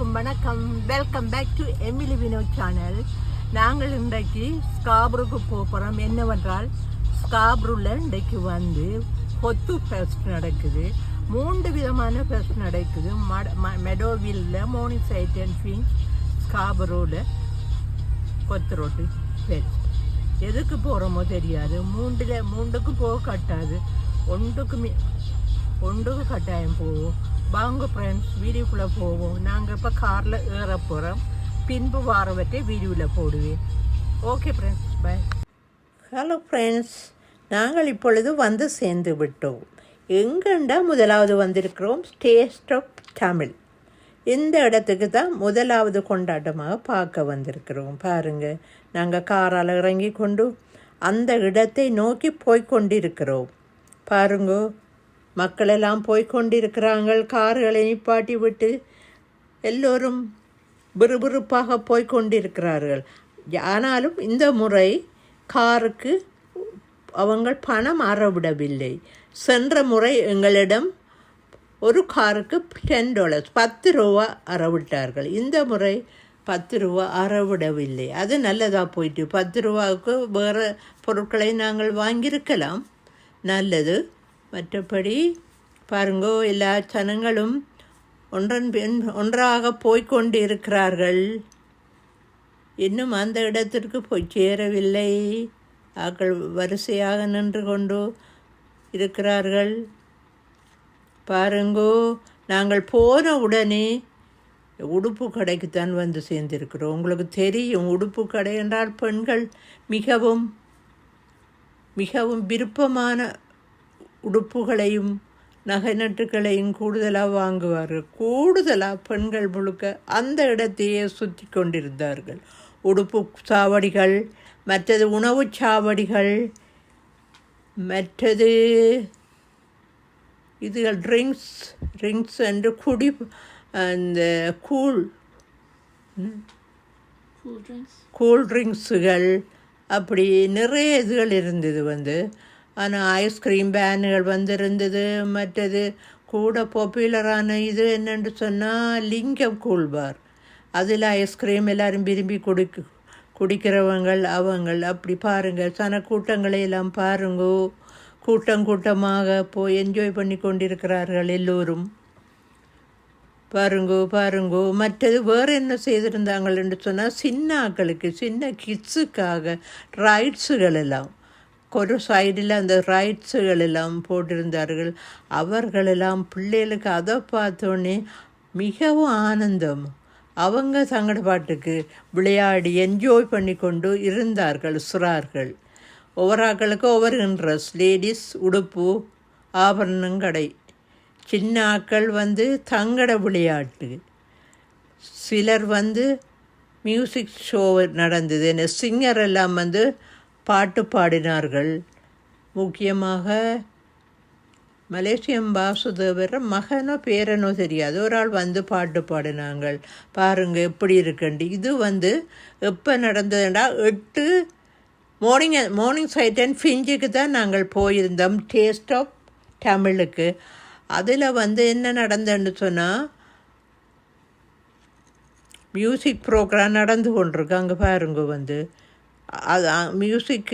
அனைவருக்கும் வணக்கம். Welcome back to Emily Vinod channel நாங்கள் இன்றைக்கு ஸ்காப்ருக்கு போகிறோம் என்னவென்றால் ஸ்காப்ரூவில் இன்றைக்கு வந்து கொத்து ஃபெஸ்ட் நடக்குது. மூன்று விதமான ஃபெஸ்ட் நடக்குது. மெடோவில்ல மோர்னிங் சைட் அண்ட் ஃபின்ஸ் ஸ்காபரோவில் கொத்து ரோட்டு ஃபெஸ்ட் எதுக்கு போகிறோமோ தெரியாது. மூன்றில் மூன்றுக்கு போக கட்டாது. ஒன்றுக்கு மி ஒன்றுக்கு கட்டாயம் போவோம் வாங்க ஃப்ரெண்ட்ஸ் வீடியோக்குள்ளே போவோம். நாங்கள் இப்போ காரில் ஏற போகிறோம் பின்பு வாரவற்றை வீடியோவில் போடுவேன். Okay friends bye hello friends நாங்கள் இப்பொழுது வந்து சேர்ந்து விட்டோம். எங்கண்டா முதலாவது வந்திருக்கிறோம்? டேஸ்ட் ஆஃப் தமிழ் இந்த இடத்துக்கு தான் முதலாவது கொண்டாட்டமாக பார்க்க வந்திருக்கிறோம். பாருங்கள் நாங்கள் காரால் இறங்கி கொண்டு அந்த இடத்தை நோக்கி போய்கொண்டிருக்கிறோம் பாருங்கோ மக்களெல்லாம் போய்க்கொண்டிருக்கிறாங்க கார்களை நிப்பாட்டி விட்டு எல்லோரும் விறுவிறுப்பாக போய்க்கொண்டிருக்கிறார்கள். ஆனாலும் இந்த முறை காருக்கு அவங்கள் பணம் அறவிடவில்லை. சென்ற முறை எங்களிடம் ஒரு காருக்கு டென் டாலர்ஸ் பத்து ரூபா அறவிட்டார்கள். இந்த முறை பத்து ரூபா அறவிடவில்லை. அது நல்லதாக போயிட்டு பத்து ரூபாவுக்கு வேறு பொருட்களை நாங்கள் வாங்கியிருக்கலாம். நல்லது. மற்றபடி பாருங்கோ எல்லா ஜனங்களும் ஒன்றன் பின் ஒன்றாக போய்க்கொண்டு இருக்கிறார்கள் இன்னும் அந்த இடத்திற்கு போய் சேரவில்லை. ஆக்கள் வரிசையாக நின்று கொண்டு இருக்கிறார்கள். பாருங்கோ நாங்கள் போன உடனே உடுப்பு கடைக்குத்தான் வந்து சேர்ந்திருக்கிறோம். உங்களுக்கு தெரியும் உடுப்பு கடை என்றால் பெண்கள் மிகவும் மிகவும் விருப்பமான உடுப்புகளையும் நகை நட்டுகளையும் கூடுதலாக வாங்குவார்கள். கூடுதலாக பெண்கள் முழுக்க அந்த இடத்தையே சுற்றி கொண்டிருந்தார்கள். உடுப்பு சாவடிகள் மற்றது உணவு சாவடிகள் மற்றது இதுகள் ட்ரிங்க்ஸ் ட்ரிங்க்ஸ் என்று குடி அந்த கூழ் கூல் ட்ரிங்க்ஸுகள் அப்படி நிறைய இதுகள் இருந்தது வந்து. ஆனால் ஐஸ்கிரீம் பேனுகள் வந்திருந்தது மற்றது கூட பாப்புலரான இது என்னென்று சொன்னால் லிங்கம் கூழ்வார். அதில் ஐஸ்கிரீம் எல்லாரும் விரும்பி குடிக்க குடிக்கிறவங்கள் அவங்கள் அப்படி பாருங்கள். சன கூட்டங்களை எல்லாம் பாருங்கோ. கூட்டம் கூட்டமாக போய் என்ஜாய் பண்ணி கொண்டிருக்கிறார்கள் எல்லோரும். பாருங்கோ பாருங்கோ. மற்றது வேறு என்ன செய்திருந்தாங்கள் என்று சொன்னால் சின்னாக்களுக்கு சின்ன கிட்ஸுக்காக ரைட்ஸுகள் எல்லாம். ஒரு சைடில் அந்த ரைட்ஸுகள் எல்லாம் போட்டிருந்தார்கள். அவர்களெல்லாம் பிள்ளைகளுக்கு அதை பார்த்தோன்னே மிகவும் ஆனந்தம். அவங்க சங்கட பாட்டுக்கு விளையாடி என்ஜாய் பண்ணி கொண்டு இருந்தார்கள் சுறார்கள். ஒவ்வொரு ஆக்களுக்கு ஒவ்வொரு இன்ட்ரெஸ்ட் லேடிஸ் உடுப்பு ஆபரணம் கடை. சின்ன ஆக்கள் வந்து தங்கட விளையாட்டு. சிலர் வந்து மியூசிக் ஷோ நடந்தது. என்ன சிங்கர் எல்லாம் வந்து பாட்டு பாடினார்கள். முக்கியமாக மலேசியம் வாசுதேவர் மகனோ பேரனோ தெரியாது. ஒரு ஆள் வந்து பாட்டு பாடினாங்கள். பாருங்கள் எப்படி இருக்குண்டு. இது வந்து எப்போ நடந்ததுண்டா? எட்டு மார்னிங் மார்னிங் சைட் அண்ட் ஃபிஞ்சுக்கு தான் நாங்கள் போயிருந்தோம். டேஸ்ட் ஆஃப் தமிழுக்கு அதில் வந்து என்ன நடந்ததுன்னு சொன்னால் மியூசிக் ப்ரோக்ராம் நடந்து கொண்டிருக்கு. அங்கே பாருங்க வந்து. மியூசிக்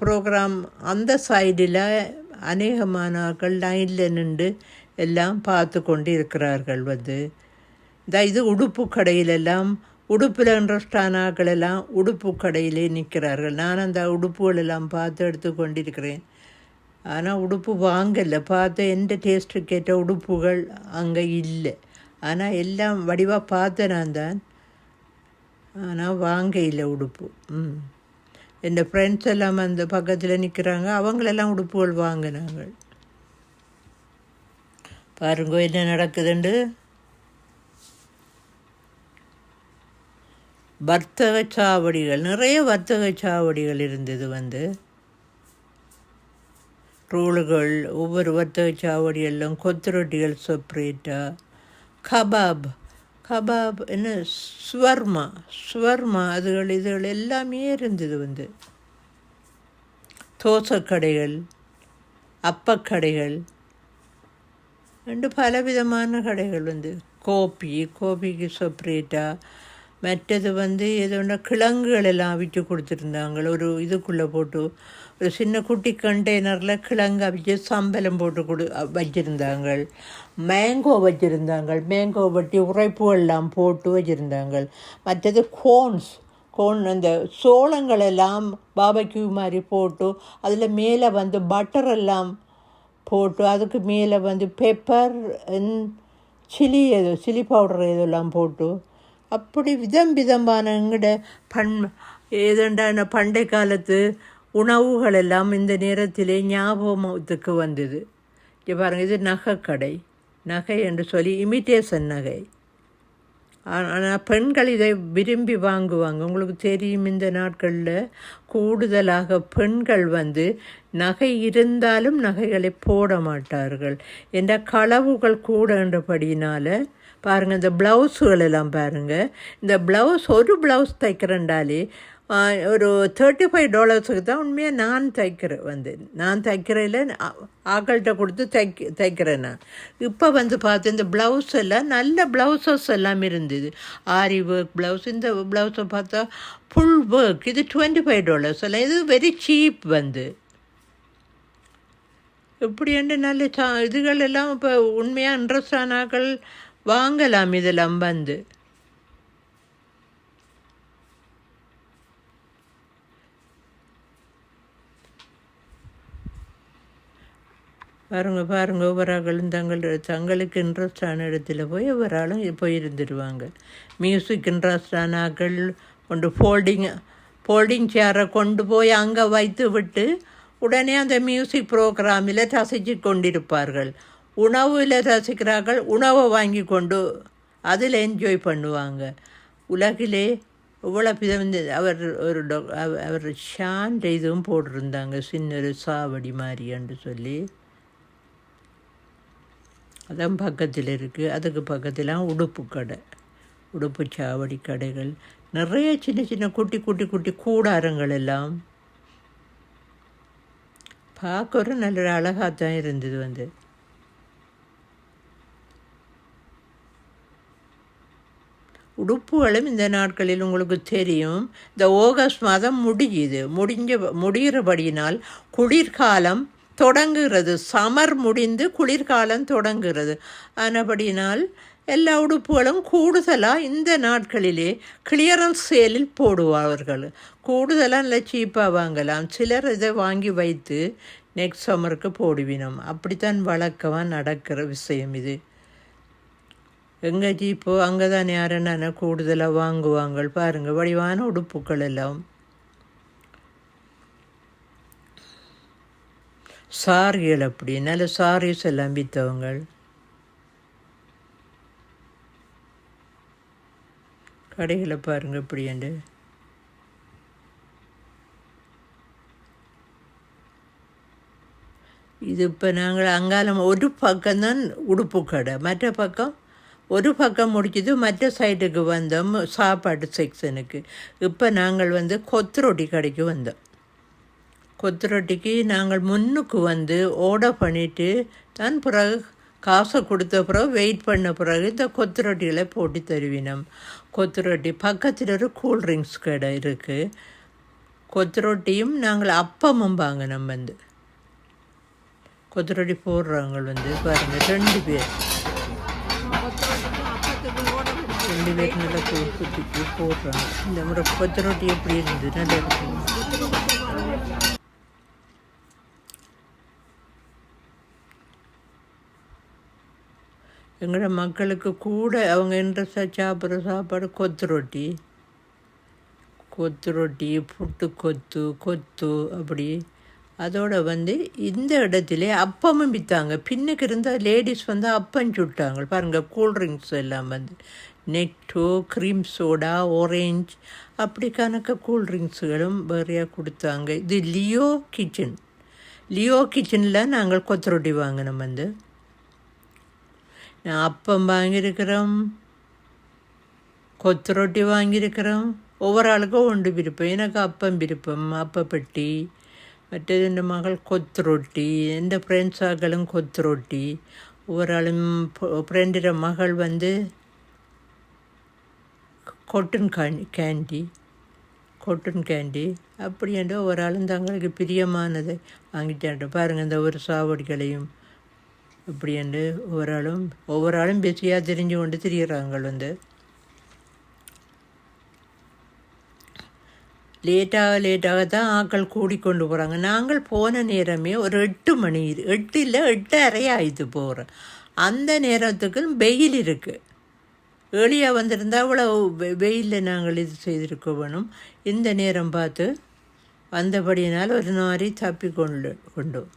ப்ரோக்ராம் அந்த சைடில் அநேகமானாக்கள் லைனில் நின்று எல்லாம் பார்த்து கொண்டு இருக்கிறார்கள் வந்து. இந்த இது உடுப்பு கடையிலெல்லாம் உடுப்பில் இன்ட்ரெஸ்டான ஆக்கள் எல்லாம் உடுப்பு கடையிலே நிற்கிறார்கள். நான் அந்த உடுப்புகள் எல்லாம் பார்த்து எடுத்து கொண்டிருக்கிறேன். ஆனால் உடுப்பு வாங்கலை. பார்த்த எந்த டேஸ்ட்டுக்கு ஏற்ற உடுப்புகள் அங்கே இல்லை. ஆனால் எல்லாம் வடிவாக பார்த்து நான் தான் ஆனால் வாங்க இல்லை உடுப்பு. ம். என் ஃப்ரெண்ட்ஸ் எல்லாம் அந்த பக்கத்தில் நிற்கிறாங்க அவங்களெல்லாம் உடுப்புகள் வாங்கினாங்க பாருங்க என்ன நடக்குதுண்டு? வர்த்தக சாவடிகள் நிறைய வர்த்தக சாவடிகள் இருந்தது வந்து. ரூல்கள் ஒவ்வொரு வர்த்தக சாவடிகளிலும் கொத்து ரொட்டிகள் செப்பரேட்டாக கபாப் கபாப் என்ன ஸ்வர்மா ஸ்வர்மா அதுகள் இதுகள் எல்லாமே இருந்தது வந்து. தோசைக்கடைகள் அப்பக்கடைகள் ரெண்டு பலவிதமான கடைகள் வந்து. கோபி கோபிக்கு செப்பரேட்டாக மற்றது வந்து எதோட கிழங்குகள் எல்லாம் அவிச்சு கொடுத்துருந்தாங்க. ஒரு இதுக்குள்ளே போட்டு ஒரு சின்ன குட்டி கண்டெய்னரில் கிழங்கு அவிச்சு சம்பளம் போட்டு கொடு வச்சுருந்தாங்க மேங்கோ வச்சுருந்தாங்க மேங்கோ வட்டி உரைப்புகள் போட்டு வச்சுருந்தாங்க மற்றது கோன்ஸ் கோன் அந்த சோளங்களெல்லாம் பாபக்யூ மாதிரி போட்டு அதில் மேலே வந்து பட்டர் எல்லாம் போட்டு அதுக்கு மேலே வந்து பெப்பர் சில்லி ஏதோ சில்லி பவுடர் இதெல்லாம் போட்டு. அப்படி விதம் விதமான எங்கட பண் ஏதண்டான பண்டை காலத்து உணவுகள் எல்லாம் இந்த நேரத்திலே ஞாபகத்துக்கு வந்தது. இங்கே பாருங்கள் இது நகைக்கடை. நகை என்று சொல்லி இமிட்டேஷன் நகை. ஆனால் பெண்கள் இதை விரும்பி வாங்குவாங்க. உங்களுக்கு தெரியும் இந்த நாட்களில் கூடுதலாக பெண்கள் வந்து நகை இருந்தாலும் நகைகளை போட மாட்டார்கள். என்ற களவுகள் கூடன்றபடியினால் பாருங்கள் இந்த ப்ளவுஸுகள் எல்லாம் பாருங்கள் இந்த ப்ளவுஸ் ஒரு ப்ளவுஸ் தைக்கிறண்டாலே ஒரு தேர்ட்டி ஃபைவ் டாலர்ஸுக்கு தான் உண்மையாக நான் தைக்கிறேன் வந்து. நான் தைக்கிறதில் ஆக்கள்கிட்ட கொடுத்து தைக்க தைக்கிறேன் நான். இப்போ வந்து பார்த்து இந்த ப்ளவுஸ் எல்லாம் நல்ல ப்ளவுசஸ் எல்லாம் இருந்தது. ஆரி ஒர்க் ப்ளவுஸ் இந்த ப்ளவுஸை பார்த்தா ஃபுல் ஒர்க் இது டுவெண்ட்டி ஃபைவ் டாலர்ஸ் எல்லாம். இது வெரி சீப் வந்து. இப்படி நல்ல சா இதுகள் எல்லாம் இப்போ உண்மையாக இன்ட்ரெஸ்ட் ஆனாக்கள் வாங்கலாம் இதெல்லாம் வந்து. பாருங்க பாருங்க ஒவ்வொருகளும் தங்கள் தங்களுக்கு இன்ட்ரெஸ்டான இடத்துல போய் ஒவ்வொரு ஆளும் போய் மியூசிக் இன்ட்ரெஸ்டான ஆக்கள் கொண்டு ஃபோல்டிங் ஃபோல்டிங் சேரை கொண்டு போய் அங்கே வைத்து விட்டு உடனே அந்த மியூசிக் ப்ரோக்ராமில் ரசித்து கொண்டிருப்பார்கள். உணவில் ரசிக்கிறார்கள் உணவை வாங்கி கொண்டு அதில் என்ஜாய் பண்ணுவாங்க. உலகிலே இவ்வளோ பிதந்து அவர் ஒரு டொ அவர் ஷான் இதுவும் போட்டிருந்தாங்க. சின்ன ஒரு சாவடி மாதிரின்னு சொல்லி. அதான் பக்கத்தில் இருக்குது அதுக்கு பக்கத்தில் உடுப்பு கடை. உடுப்பு சாவடி கடைகள். நிறைய சின்ன சின்ன குட்டி குட்டி குட்டி கூடாரங்கள் எல்லாம். பார்க்க ஒரு நல்ல அழகாக தான் இருந்தது வந்து. உடுப்புகளும் இந்த நாட்களில் உங்களுக்கு தெரியும். இந்த ஆகஸ்ட் மாதம் முடியுது. முடிஞ்ச முடிகிறபடியினால் குளிர்காலம் தொடங்குகிறது. சமர் முடிந்து குளிர்காலம் தொடங்குகிறது. ஆனபடினால் எல்லா உடுப்புகளும் கூடுதலாக இந்த நாட்களிலே கிளியரன்ஸ் சேலில் போடுவார்கள். கூடுதலாக நல்ல சீப்பாக வாங்கலாம். சிலர் இதை வாங்கி வைத்து நெக்ஸ்ட் சம்மருக்கு போடுவினோம். அப்படித்தான் வழக்கமாக நடக்கிற விஷயம் இது. எங்கே ஜீப்போ அங்கே தான் யாருன்னா கூடுதலாக வாங்குவாங்க பாருங்கள் வடிவான உடுப்புகள் எல்லாம். சாரிகள் அப்படி. நல்ல சாரீஸ் எல்லாம் விற்றவங்க கடைகளை பாருங்கள் என்று. இது இப்போ நாங்கள் அங்காலம் ஒரு பக்கம்தான் உடுப்பு கடை. மற்ற பக்கம் ஒரு பக்கம் முடிச்சது மற்ற சைடுக்கு வந்தோம் சாப்பாட்டு செக்ஷனுக்கு இப்போ நாங்கள் வந்து கொத்து கடைக்கு வந்தோம். கொத்துரொட்டிக்கு நாங்கள் முன்னுக்கு வந்து ஓர்டர் பண்ணிவிட்டு தான் பிறகு காசை கொடுத்த பிறகு வெயிட் பண்ண பிறகு இந்த கொத்து ரொட்டிகளை போட்டு தருவினோம். கொத்து ரொட்டி பக்கத்தில் ஒரு கூல்ட்ரிங்க்ஸ் கடை இருக்குது கொத்து ரொட்டியும் நாங்கள் அப்பமும் வாங்கினோம் வந்து. கொத்து ரொட்டி போடுறவங்க வந்து பாருங்கள் ரெண்டு பேர். ரெண்டு பேர் நல்லா குத்திட்டு போடுறாங்க. இந்த முறை கொத்து ரொட்டி எப்படி இருந்தது நல்லா இருக்குது எங்களோட மக்களுக்கு கூட அவங்க இன்ட்ரெஸ்டாக சாப்பிட்ற சாப்பாடு கொத்து ரொட்டி. கொத்து ரொட்டி புட்டு கொத்து கொத்து அப்படி. அதோடு வந்து இந்த இடத்துல அப்பமும் விற்றாங்க பின்னுக்கு இருந்தால் லேடிஸ் வந்து அப்பம் சுட்டாங்க. பாருங்கள் கூல்ட்ரிங்க்ஸ் எல்லாம் வந்து. நெட்டோ க்ரீம் சோடா ஆரேஞ்ச் அப்படி கணக்க கூல்ட்ரிங்க்ஸுகளும் வேறையாக கொடுத்தாங்க. இது லியோ கிச்சன். லியோ கிச்சனில் நாங்கள் கொத்து ரொட்டி வாங்கினோம் வந்து. அப்பம் வாங்கியிருக்கிறோம் கொத்து ரொட்டி வாங்கியிருக்கிறோம் ஒவ்வொரு ஆளுக்கும் ஒன்று விருப்பம் எனக்கு அப்பம் விருப்பம் அப்பப்பட்டி மற்றது എൻ്റെ மகள் கொத்து ரொட்டி എൻ്റെ ഫ്രണ്ട്സാക്കളും கொத்து ரொட்டி ஒவ்வொரு ஆளும் ஃப்ரெண்டிட மகள் வந்து கொட்டன் காண்டி கேண்டி கொட்டன் கேண்டி அப்படின்ட்டு ஒரு ஆளும் தங்களுக்கு பிரியமானதை வாங்கிட்டாண்டு பாருங்கள் இந்த ஒரு சாவடிகளையும் இப்படின்ட்டு ஒவ்வொரு ஆளும் ஒவ்வொரு ஆளும் பிஸியாக தெரிஞ்சு கொண்டு திரியிறாங்க வந்து. லேட்டாக லேட்டாக தான் ஆட்கள் கூடிக்கொண்டு போகிறாங்க நாங்கள் போன நேரமே ஒரு எட்டு மணி எட்டு இல்லை எட்டரை ஆயிடுத்து போகிறோம் அந்த நேரத்துக்கு வெயில் இருக்குது ஏழியாக வந்திருந்தால் அவ்வளோ வெயிலில் நாங்கள் இது செய்திருக்க வேணும். இந்த நேரம் பார்த்து வந்தபடியினால் ஒரு நாரி தப்பி கொண்டு கொண்டோம்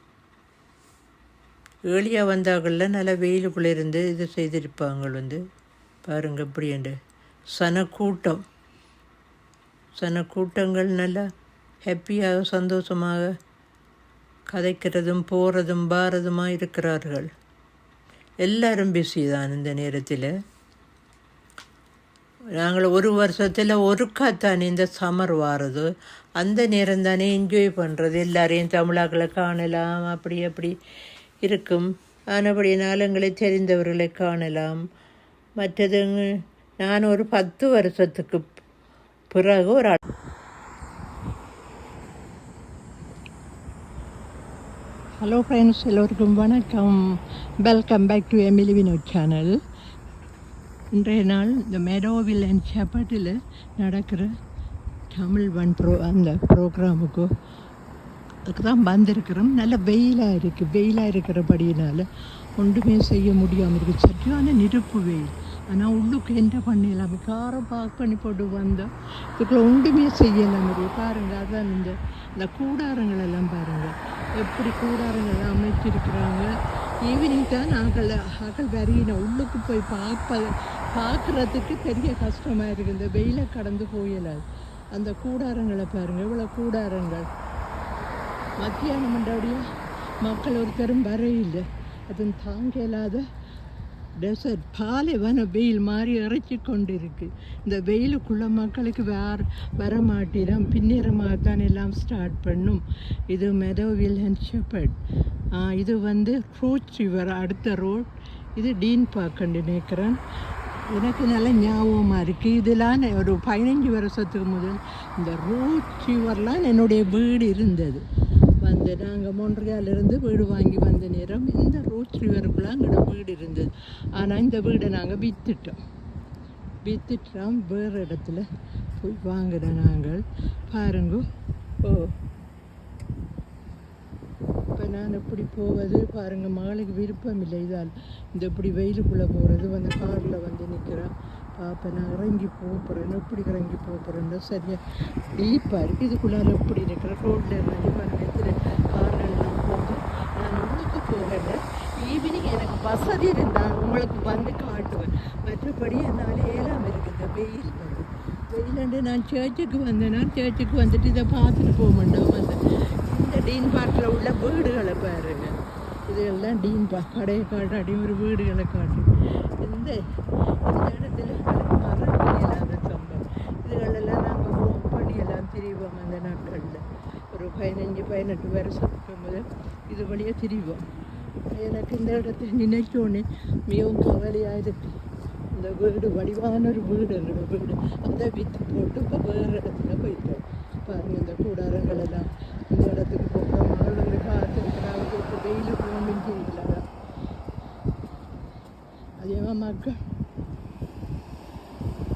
ஏழியாக வந்தாக்கள்ல நல்லா வெயிலுக்குள்ளே இருந்து இது செய்திருப்பாங்க வந்து. பாருங்கள் இப்படி என்று சனக்கூட்டம். சனக்கூட்டங்கள் நல்லா ஹாப்பியாக சந்தோஷமாக கதைக்கிறதும் போகிறதும் பாரதுமாக இருக்கிறார்கள். எல்லாரும் பிஸி தான் இந்த நேரத்தில். நாங்கள் ஒரு வருஷத்தில் ஒருக்காத்தானே இந்த சம்மர் வாரது. அந்த நேரம் தானே என்ஜாய் பண்ணுறது எல்லாரையும் தமிழாக்களை காணலாம் அப்படி அப்படி. இருக்கும். ஆனபடினால் எங்களை தெரிந்தவர்களை காணலாம். மற்றது நான் ஒரு பத்து வருஷத்துக்கு பிறகு ஒரு ஹலோ ஃப்ரெண்ட்ஸ் எல்லோருக்கும் வணக்கம். Welcome back to Emily Vinod channel இன்றைய நாள் இந்த மெடோவில் அண்ட் ஷெப்பர்டில் நடக்கிற தமிழ் ஒன் ப்ரோ அந்த ப்ரோக்ராமுக்கு தான் வந்திருக்கிறோம். நல்ல வெயிலாக இருக்குது வெயிலாக இருக்கிறபடியினால ஒன்றுமே செய்ய முடியாமல் இருக்குது சரியான நெருப்பு வெயில். ஆனால் உள்ளுக்கு என்ன பண்ணலாம்? காரை பார்க் பண்ணி போட்டு வந்தோம் இதுக்குள்ள ஒன்றுமே செய்யலாம் முடியும் பாருங்கள் அதான் இந்த இந்த கூடாரங்கள் எல்லாம் பாருங்கள் எப்படி கூடாரங்கள் எல்லாம் அமைச்சிருக்கிறாங்க. ஈவினிங் தான் நாங்கள் அகல் வரையின உள்ளுக்கு போய் பார்ப்ப பார்க்குறதுக்கு பெரிய கஷ்டமாக இருக்குது இந்த வெயிலை கடந்து போயிடாது அந்த கூடாரங்களை பாருங்கள் இவ்வளோ கூடாரங்கள். மத்தியானம் மண்டபடியாக மக்கள் ஒருத்தரும் வரையில்லை அது தாங்க இல்லாத டெசர்ட் பாலைவன வெயில் மாதிரி இறைச்சி கொண்டு இருக்கு இந்த வெயிலுக்குள்ள மக்களுக்கு வேற வர மாட்டிடும் பின்னிறமாக தான் எல்லாம் ஸ்டார்ட் பண்ணும். இது மெதோவில் அண்ட் ஷெப்பர்ட் இது வந்து ரோட் ரிவர் அடுத்த ரோட் இது டீன் பார்க்கண்டு நினைக்கிறேன். எனக்கு நல்ல ஞாபகமாக இருக்குது இதெல்லாம் ஒரு பதினஞ்சு வருஷத்துக்கு முதல் இந்த ரோட் ரிவர்லாம் என்னுடைய வீடு இருந்தது. வந்து நாங்கள் மொன்றியாலிருந்து வீடு வாங்கி வந்த நேரம் இந்த ரூட் ரிவருக்குள்ள எங்களோட வீடு இருந்தது. ஆனால் இந்த வீடை நாங்கள் விற்றுட்டோம் விற்றுட்டோம் வேறு இடத்துல போய் வாங்கின நாங்கள். பாருங்க. ஓ. இப்போ நான் எப்படி போவது? பாருங்கள் மகளுக்கு விருப்பம் இல்லை இதால் இந்த இப்படி வெயிலுக்குள்ளே போகிறது வந்து காரில் வந்து நிற்கிறேன் பார்ப்பேன் நான் இறங்கி போகிறேன் எப்படி இறங்கி போகிறேன்னு சரியாக டீப்பாக இருக்குது இதுக்குள்ளால் எப்படி இருக்கிறேன் ரோட்டில் இறங்கி பாருங்கள் எத்தனை கார்கள்லாம் போகுது நான் உள்ளுக்கு போகல ஈவினிங் எனக்கு வசதி இருந்தால் உங்களுக்கு வந்து காட்டுவேன். மற்றபடி என்னால் ஏழாம் இருக்குது வெயில் வந்து வெயிலண்டு நான் சேர்ச்சுக்கு வந்தேன்னா சேர்ச்சுக்கு வந்துட்டு இதை பார்த்துட்டு போக மாட்டோம். வந்து இந்த டீன் பார்க்கில் உள்ள வீடுகளை பாருங்க. இதெல்லாம் டீன் பார்க் கடையை அடி ஒரு வீடுகளை காட்டு இந்த இந்த இடத்துல மரம் சம்பவம். இதுகளெல்லாம் நாங்கள் மூவ் பண்ணியெல்லாம் திரிவோம் அந்த நாட்களில். ஒரு பதினஞ்சு பதினெட்டு வருஷத்துக்கு முதல் இது வழியாக திரிவோம். எனக்கு இந்த இடத்தை நினைச்சோன்னே மிகவும் கவலையாக இருக்கு இந்த வீடு வடிவான ஒரு வீடு என்னோட வீடு. அந்த வித்து போட்டு இப்போ வேறு இடத்துல போயிட்டோம் பாருங்க இந்த கூடாரங்கள் எல்லாம். இந்த இடத்துக்கு போகிறோம் மகளுக்கு காத்திருக்கிறாங்க இப்போ வெயில் ஒன்றும் தெரியல அதே மக்கள்.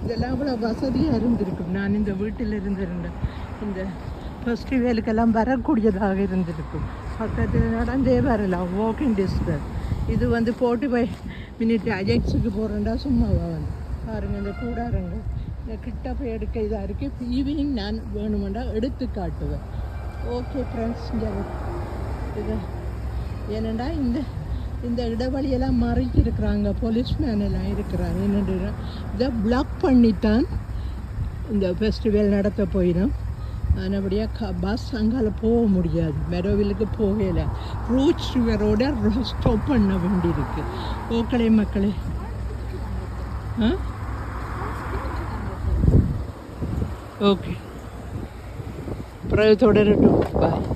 இதெல்லாம் அவ்வளோ வசதியாக இருந்திருக்கும். நான் இந்த வீட்டில் இருந்திருந்தேன். இந்த ஃபெஸ்டிவலுக்கெல்லாம் வரக்கூடியதாக இருந்திருக்கும். பக்கத்தில் நடந்தே வரலாம் வாக்கிங் டிஸ்டன்ஸ் இது வந்து ஃபோர்ட்டி ஃபைவ் மினிட் அஜெக்ஸுக்கு போகிறேன்டா சும்மாவா வந்து பாருங்கள் இந்த கூடாரங்க இந்த கிட்ட போய் எடுக்க இதாக இருக்குது ஈவினிங் நான் வேணுமெண்டா எடுத்து காட்டுவேன் ஓகே ஃப்ரெண்ட்ஸ் இங்கே இது ஏனண்டா இந்த இந்த இடைவெளியெல்லாம் மறைச்சிருக்கிறாங்க போலீஸ்மேன் எல்லாம் இருக்கிறாங்க என்னென்று இதை பிளாக் பண்ணித்தான் இந்த ஃபெஸ்டிவல் நடத்த போயிடும் ஆனபடியாக க பஸ் அங்கால போக முடியாது. மெரோவிலுக்கு போகல. ரூச் ரிவரோட ஸ்டாப் பண்ண வேண்டியிருக்கு. ஓக்களே மக்களே. ஆ? ஓகே. பிறகு தொடரட்டும். பாய்